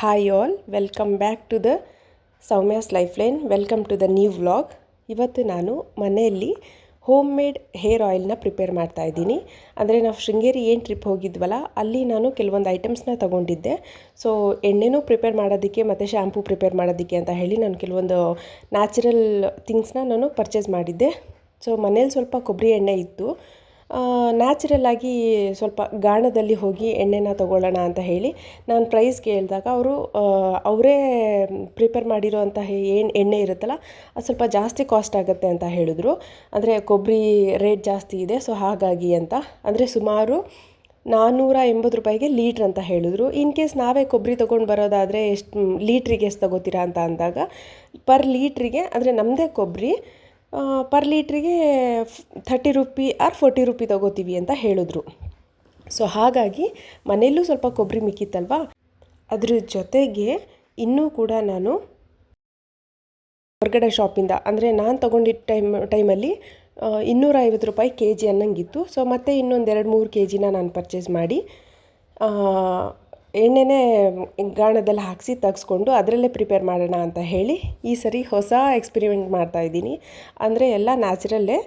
Hi all welcome back to the Soumya's life line welcome to the new vlog ಇವತ್ತು ನಾನು ಮನೆಯಲ್ಲಿ home made hair ಆಯಿಲ್ನ prepare ಮಾಡ್ತಾ ಇದ್ದೀನಿ. ಅಂದರೆ ನಾವು ಶೃಂಗೇರಿ ಏನು ಟ್ರಿಪ್ ಹೋಗಿದ್ವಲ್ಲ, ಅಲ್ಲಿ ನಾನು ಕೆಲವೊಂದು ಐಟಮ್ಸ್ನ ತೊಗೊಂಡಿದ್ದೆ. ಸೊ ಎಣ್ಣೆನೂ ಪ್ರಿಪೇರ್ ಮಾಡೋದಕ್ಕೆ ಮತ್ತು ಶ್ಯಾಂಪೂ ಪ್ರಿಪೇರ್ ಮಾಡೋದಕ್ಕೆ ಅಂತ ಹೇಳಿ ನಾನು ಕೆಲವೊಂದು ನ್ಯಾಚುರಲ್ ಥಿಂಗ್ಸ್ನ ನಾನು ಪರ್ಚೇಸ್ ಮಾಡಿದ್ದೆ. ಸೊ ಮನೇಲಿ ಸ್ವಲ್ಪ ಕೊಬ್ಬರಿ ಎಣ್ಣೆ ಇತ್ತು. ನ್ಯಾಚುರಲ್ ಆಗಿ ಸ್ವಲ್ಪ ಗಾಣದಲ್ಲಿ ಹೋಗಿ ಎಣ್ಣೆನ ತೊಗೊಳ್ಳೋಣ ಅಂತ ಹೇಳಿ ನಾನು ಪ್ರೈಸ್ ಕೇಳಿದಾಗ ಅವರು ಅವರೇ ಪ್ರಿಪೇರ್ ಮಾಡಿರೋಂತಹ ಏನು ಎಣ್ಣೆ ಇರುತ್ತಲ್ಲ, ಅದು ಸ್ವಲ್ಪ ಜಾಸ್ತಿ ಕಾಸ್ಟ್ ಆಗುತ್ತೆ ಅಂತ ಹೇಳಿದ್ರು. ಅಂದರೆ ಕೊಬ್ಬರಿ ರೇಟ್ ಜಾಸ್ತಿ ಇದೆ ಸೊ ಹಾಗಾಗಿ ಅಂತ. ಅಂದರೆ ಸುಮಾರು ನಾನ್ನೂರ ಎಂಬತ್ತು ರೂಪಾಯಿಗೆ ಲೀಟ್ರ್ ಅಂತ ಹೇಳಿದ್ರು. ಇನ್ ಕೇಸ್ ನಾವೇ ಕೊಬ್ಬರಿ ತೊಗೊಂಡು ಬರೋದಾದರೆ ಎಷ್ಟು, ಲೀಟ್ರಿಗೆ ಎಷ್ಟು ತಗೋತೀರಾ ಅಂತ ಅಂದಾಗ ಪರ್ ಲೀಟ್ರಿಗೆ ಅಂದರೆ ನಮ್ಮದೇ ಕೊಬ್ಬರಿ ಪರ್ ಲೀಟ್ರಿಗೆ thirty rupee or forty rupee ತಗೋತೀವಿ ಅಂತ ಹೇಳಿದ್ರು. ಸೊ ಹಾಗಾಗಿ ಮನೆಯಲ್ಲೂ ಸ್ವಲ್ಪ ಕೊಬ್ಬರಿ ಮಿಕ್ಕಿತ್ತಲ್ವಾ? ಅದ್ರ ಜೊತೆಗೆ ಇನ್ನೂ ಕೂಡ ನಾನು ಹೊರಗಡೆ ಶಾಪಿಂದ ಅಂದರೆ ನಾನು ತೊಗೊಂಡಿದ್ದ ಟೈಮ್ ಟೈಮಲ್ಲಿ ಇನ್ನೂರ ಐವತ್ತು ರೂಪಾಯಿ ಕೆ ಜಿ ಅನ್ನಂಗಿತ್ತು. ಸೊ ಮತ್ತೆ ಇನ್ನೊಂದು ಎರಡು ಮೂರು ಕೆ ಜಿನ ನಾನು ಪರ್ಚೇಸ್ ಮಾಡಿ ಎಣ್ಣೆನೇ ಗಾಣದಲ್ಲಿ ಹಾಕಿಸಿ ತೆಗೆಸ್ಕೊಂಡು ಅದರಲ್ಲೇ ಪ್ರಿಪೇರ್ ಮಾಡೋಣ ಅಂತ ಹೇಳಿ ಈ ಸರಿ ಹೊಸ ಎಕ್ಸ್ಪಿರಿಮೆಂಟ್ ಮಾಡ್ತಾ ಇದ್ದೀನಿ. ಅಂದರೆ ಎಲ್ಲ ನ್ಯಾಚುರಲ್ಲೇ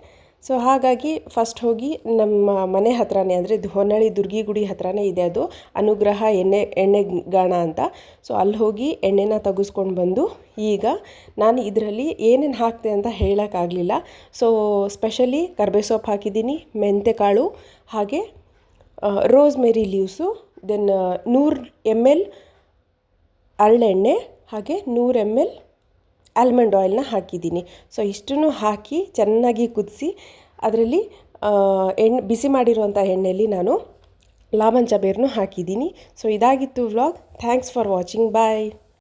ಸೊ ಹಾಗಾಗಿ ಫಸ್ಟ್ ಹೋಗಿ ನಮ್ಮ ಮನೆ ಹತ್ರನೇ, ಅಂದರೆ ಹೊನ್ನಳ್ಳಿ ದುರ್ಗಿಗುಡಿ ಹತ್ರನೇ ಇದೆ ಅದು, ಅನುಗ್ರಹ ಎಣ್ಣೆ ಎಣ್ಣೆ ಗಾಣ ಅಂತ. ಸೊ ಅಲ್ಲಿ ಹೋಗಿ ಎಣ್ಣೆನ ತೆಗೆಸ್ಕೊಂಡು ಬಂದು ಈಗ ನಾನು ಇದರಲ್ಲಿ ಏನೇನು ಹಾಕಿದೆ ಅಂತ ಹೇಳೋಕ್ಕಾಗಲಿಲ್ಲ ಸೊ ಸ್ಪೆಷಲಿ ಕರ್ಬೇ ಸೊಪ್ಪು ಹಾಕಿದ್ದೀನಿ, ಮೆಂತೆಕಾಳು, ಹಾಗೆ ರೋಸ್ ಮೇರಿ ಲೀವ್ಸು ದೆನ್ ನೂರು ಎಂ ಎಲ್ ಹರಳೆಣ್ಣೆ ಹಾಗೆ ನೂರು ಎಂ ಎಲ್ ಆಲ್ಮಂಡ್ ಆಯಿಲ್ನ ಹಾಕಿದ್ದೀನಿ. ಸೊ ಇಷ್ಟನ್ನು ಹಾಕಿ ಚೆನ್ನಾಗಿ ಕುದಿಸಿ, ಅದರಲ್ಲಿ ಎಣ್ಣೆ ಬಿಸಿ ಮಾಡಿರುವಂಥ ಎಣ್ಣೆಯಲ್ಲಿ ನಾನು ಲಾಮಂಚ ಬೇರನ್ನು ಹಾಕಿದ್ದೀನಿ. ಸೊ ಇದಾಗಿತ್ತು vlog thanks for watching bye